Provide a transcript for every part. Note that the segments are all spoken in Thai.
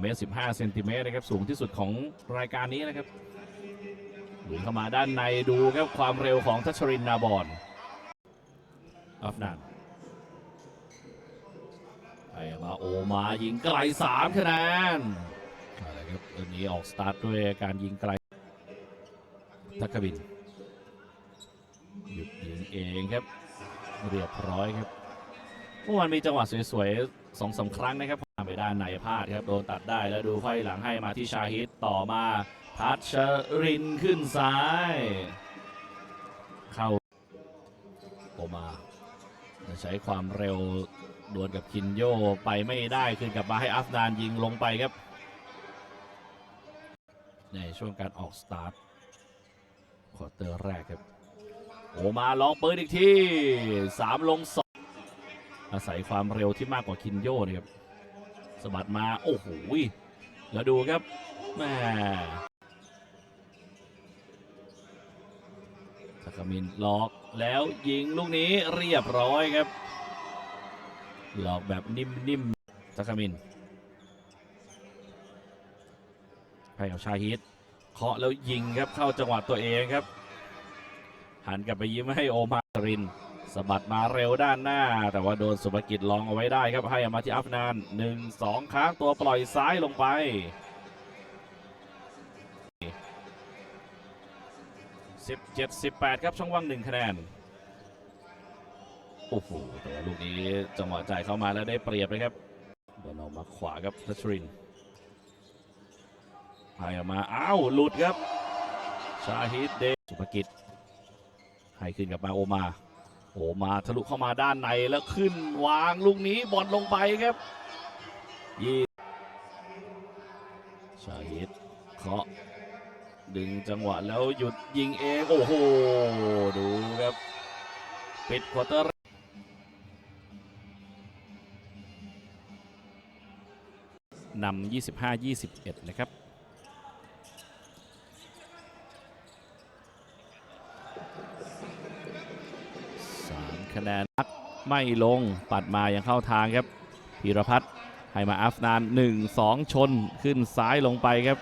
เมตรสิบห้าเซนติเมตรนะครับสูงที่สุดของรายการนี้นะครับหลุนเข้ามาด้านในดูครับความเร็วของทัชรินนาบอนอัฟนานไปมาโอมายิงไกลสามคะแนนอะไรครับอันนี้ออกสตาร์ทด้วยการยิงไกลทักกบินหยุดยิงเองครับเรียบร้อยครับเมื่อวานมีจังหวะสวยๆสองสามครั้งนะครับ ไปด้านในพลาดครับ โดนตัดได้แล้วดูไขว้หลังให้มาที่ชาฮิตต่อมาพัชรินขึ้นซ้าย เข้าโอมาใช้ความเร็วดวลกับคินโยไปไม่ได้คืนกลับมาให้อัฟนานยิงลงไปครับ ในช่วงการออกสตาร์ทควอเตอร์แรกครับ โอมาลองปืนอีกทีสามลงสองอาศัยความเร็วที่มากกว่าคินโยนะครับ สะบัดมา โอ้โหแล้วดูครับแม่สักมินหลอกแล้วยิงลูกนี้เรียบร้อยครับหลอกแบบนิ่มๆสักมินให้กับชาฮิตเคาะแล้วยิงครับเข้าจังหวะตัวเองครับ หันกลับไปยิ้มให้โอมาริน สะบัดมาเร็วด้านหน้า แต่ว่าโดนสุภกิจลองเอาไว้ได้ครับให้อมาที่อัฟนานหนึ่งสองค้างตัวปล่อยซ้ายลงไป17 18ครับช่องว่างหนึ่งคะแนนโอ้โหแต่ว่าลูกนี้จังหวะจ่ายเข้ามาแล้วได้เปรียบเลยครับบอลออกมาขวาครับทัชรินให้ออกมาอ้าวหลุดครับ ชาฮิดเดชสุภกิจให้ขึ้นกับมาโอมา โอ้มาทะลุเข้ามาด้านในแล้วขึ้นวางลูกนี้บอลลงไปครับยีชาฮิตเคาะดึงจังหวะแล้วหยุดยิงเองโอ้โหดูครับปิดควอเตอร์นำ25-21 นะครับ สาม คะแนนนักไม่ลงปัดมายังเข้าทางครับพีรพัฒน์ให้มาอัฟนาน 1 2 ชนขึ้นซ้ายลงไปครับ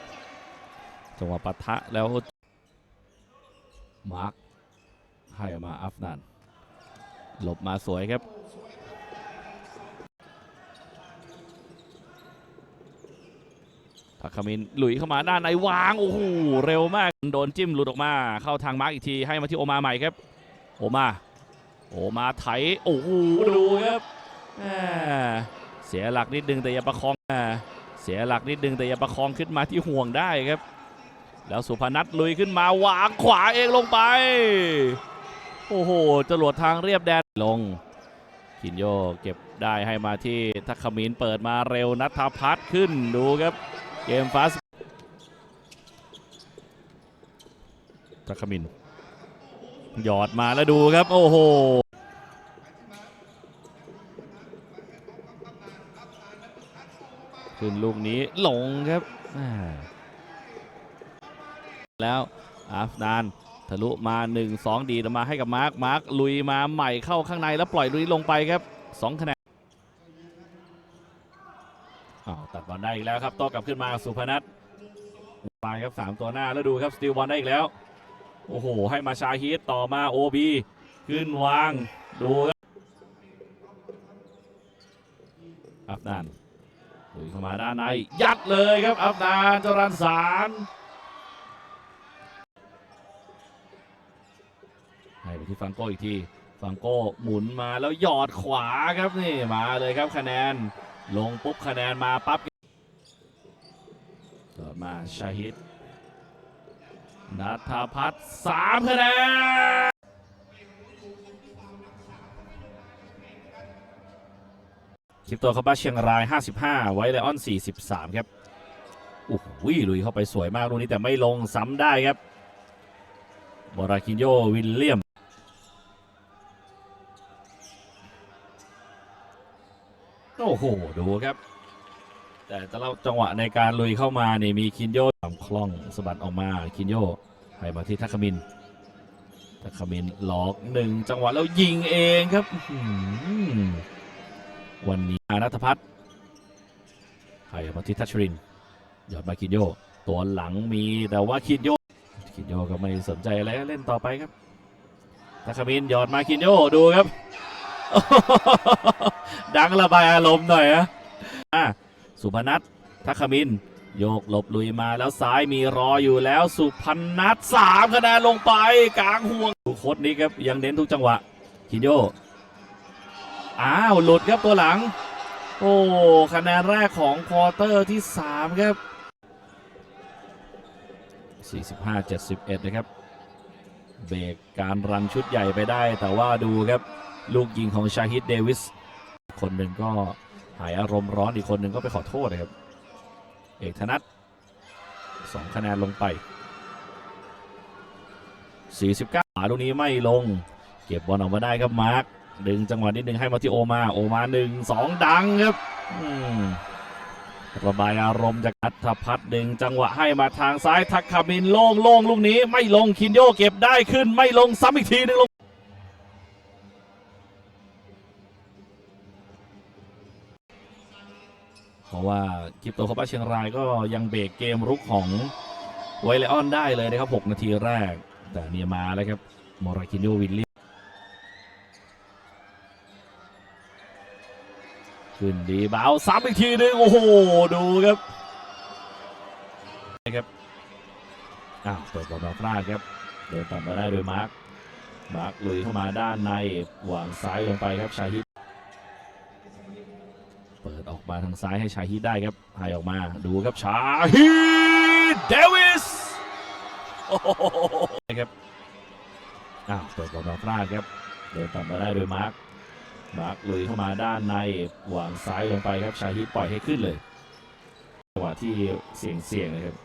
จังหวะปะทะแล้วมาร์คให้มาอัฟนานหลบมาสวยครับทักคามินหลุยเข้ามาด้านในวางโอ้โหเร็วมาก โดนจิ้มหลุดออกมา เข้าทางมาร์กอีกทีให้มาที่โอมาใหม่ครับ โอมา โอมาไถโอ้โหดูครับแหม่เสียหลักนิดนึงแต่อย่าประคองแหม่เสียหลักนิดนึงแต่อย่าประคองขึ้นมาที่ห่วงได้ครับ แล้วสุพนัทลุยขึ้นมาวางขวาเองลงไป โอ้โหจรวดทางเรียบแดนลงคินโยเก็บได้ให้มาที่ทักขมินเปิดมาเร็วนัทพัฒน์ขึ้นดูครับ เกมฟาสทักขมิน หยอดมาแล้วดูครับ โอ้โหขึ้นลูกนี้หลงครับ แล้วอาฟนานทะลุมา 1 2 ดีดมาให้กับมาร์คมาร์คลุยมาใหม่เข้าข้างในแล้วปล่อยลุยลงไปครับ2คะแนนตัดบอลได้อีกแล้วครับโต้กลับขึ้นมาสุพนัทไปครับ 3 ตัวหน้าแล้วดูครับสติลบอลได้อีกแล้ว โอ้โห ให้มาชาฮิตต่อมาโอบีขึ้นวางดูครับอัฟนานลุยเข้ามาด้านใน ยัดเลยครับ อัฟนานจรันสารให้ไปที่ฟังโก้อีกทีฟังโก้หมุนมาแล้วหยอดขวาครับนี่มาเลยครับคะแนนลงปุ๊บคะแนนมาปั๊บต่อมาชาฮิต นัทพัฒน์สามคะแนนคิปตัวเข้าบ้านเชียงราย 55 ไว้ไลออน 43 ครับโอ้โหลุยเข้าไปสวยมากลูกนี้แต่ไม่ลงซ้ำได้ครับบราคินโยวิลเลียม โอ้โห ดูครับ แต่แต่ละจังหวะในการลุยเข้ามานี่มีคินโยทำคล่องสะบัดออกมาคินโยให้มาที่ทักขมินทักขมินหลอกหนึ่งจังหวะแล้วยิงเองครับวันนี้อานัทพัฒน์ขให้มาที่ทัชรินหยอดมาคินโยตัวหลังมีแต่ว่าคินโยคินโยก็ไม่สนใจอะไรเล่นต่อไปครับทัคามินหยอดมาคินโยดูครับ ดังระบายอารมณ์หน่อยอะอะ สุพนัททัคามิน โยกหลบลุยมาแล้วซ้ายมีรออยู่แล้วสุพนัทสามคะแนนลงไปกลางห่วงโคตรนี้ครับยังเน้นทุกจังหวะคินโยอ้าวหลุดครับตัวหลัง โอ้คะแนนแรกของควอเตอร์ที่ 3 ครับ 45-71 นะครับ เบรกการรันชุดใหญ่ไปได้ แต่ว่าดูครับ ลูกยิงของชาฮิดเดวิส คนหนึ่งก็ หายอารมณ์ร้อนอีกคนหนึ่งก็ไปขอโทษนะครับ เอกธนัทสองคะแนนลงไป 49หาลูกนี้ไม่ลง เก็บบอลออกมาได้ครับมาร์คดึงจังหวะนิดนึงให้มาที่โอมา โอมาหนึ่งสองดังครับระบายอารมณ์จากอัธพัฒน์ดึงจังหวะให้มาทางซ้ายทักคามินโล่งโล่งลูกนี้ ไม่ลงคินโยเก็บได้ขึ้น ไม่ลงซ้ำอีกทีหนึงลง เพราะว่ากิปโตคาบ้าเชียงรายก็ยังเบรกเกมรุกของไวเลออนได้เลยนะครับ 6 นาทีแรก แต่เนี่ยมาแล้วครับมอราคินโยวิลเลียขึ้นดีเบาซ้ำอีกทีหนึง โอ้โห ดูครับนะครับอ้าวเปิดบอลมาพลาดครับเดินตัดมาได้โดยมาร์คมาร์คลุยเข้ามาด้านในหวางซ้ายลงไปครับชาฮิเปิดออกมา ทางซ้ายให้ชาฮิตได้ครับให้ออกมาดูครับชาฮิตเดวิสโอ้โหครับอ้าวเปิดบอลมาพลาดครับเดินตัดมาได้โดยมาร์คมาร์คลุยเข้ามาด้านในหวางซ้ายลงไปครับชาฮิตปล่อยให้ขึ้นเลยจังหวะที่เสียงเสียงนะครับ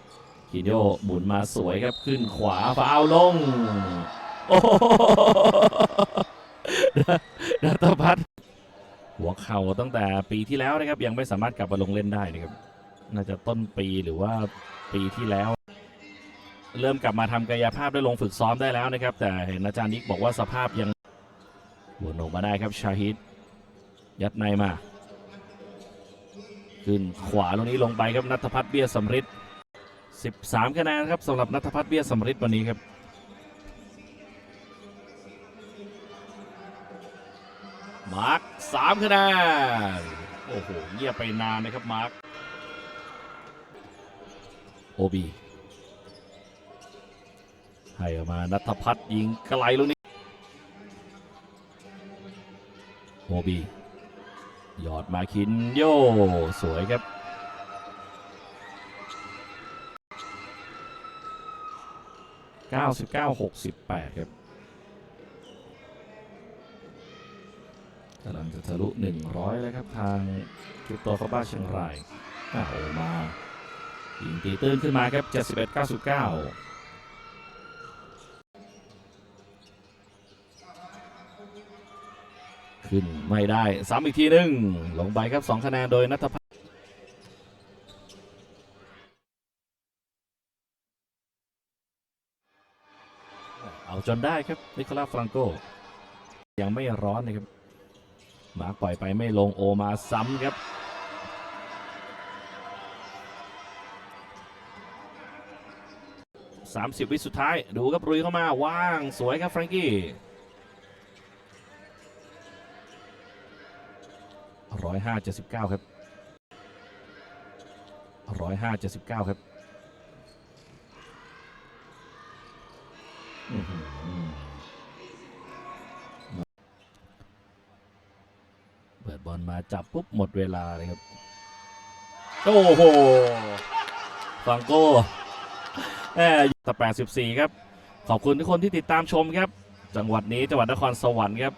คินโยหมุนมาสวยครับขึ้นขวาฟาวลงโอ้โหดัตพัฒน์ หัวเข่าตั้งแต่ปีที่แล้วนะครับ ยังไม่สามารถกลับมาลงเล่นได้นะครับ น่าจะต้นปีหรือว่าปีที่แล้ว เริ่มกลับมาทำกายภาพได้ลงฝึกซ้อมได้แล้วนะครับ แต่เห็นอาจารย์นิกบอกว่าสภาพยังหวนออกมาได้ครับชาฮิดยัดในมา ขึ้นขวาตรงนี้ลงไปครับนัทพัฒน์เบี้ยสำริด13คะแนนครับสำหรับนัทพัฒน์เบี้ยสำริดวันนี้ครับ มาร์คสามคะแนนโอ้โหเงียบไปนานนะครับมาร์คโอบีให้ออกมานัทพัฒน์ยิงไกลลูกนี้โมบีหยอดมาคินโยสวยครับ 99-68 ครับ กำลังจะทะลุ 100 แล้วครับ ทางคริปโตคาบ้าเชียงรายอ้าวโอมายิงตีตื้นขึ้นมาครับ 71-99ขึ้นไม่ได้ซ้ำอีกทีหนึ่งลงไปครับ 2 คะแนนโดยนัทพัฒน์เอาจนได้ครับ นิโคลัสฟรังโก ยังไม่ร้อนนะครับ มาปล่อยไปไม่ลงโอมาซ้ำครับ 30 วิสุดท้าย ดูครับรุยเข้ามาว่างสวยครับแฟรงกี้ร้อยห้าเจ็ดสิบเก้าครับร้อยห้าเจ็ดสิบเก้าครับอื้อหือเปิดบอล มาจับปุ๊บหมดเวลาเลยครับ โอ้โหฟังโก้แหมต่อ84ครับ ขอบคุณทุกคนที่ติดตามชมครับ จังหวัดนี้จังหวัดนครสวรรค์ครับ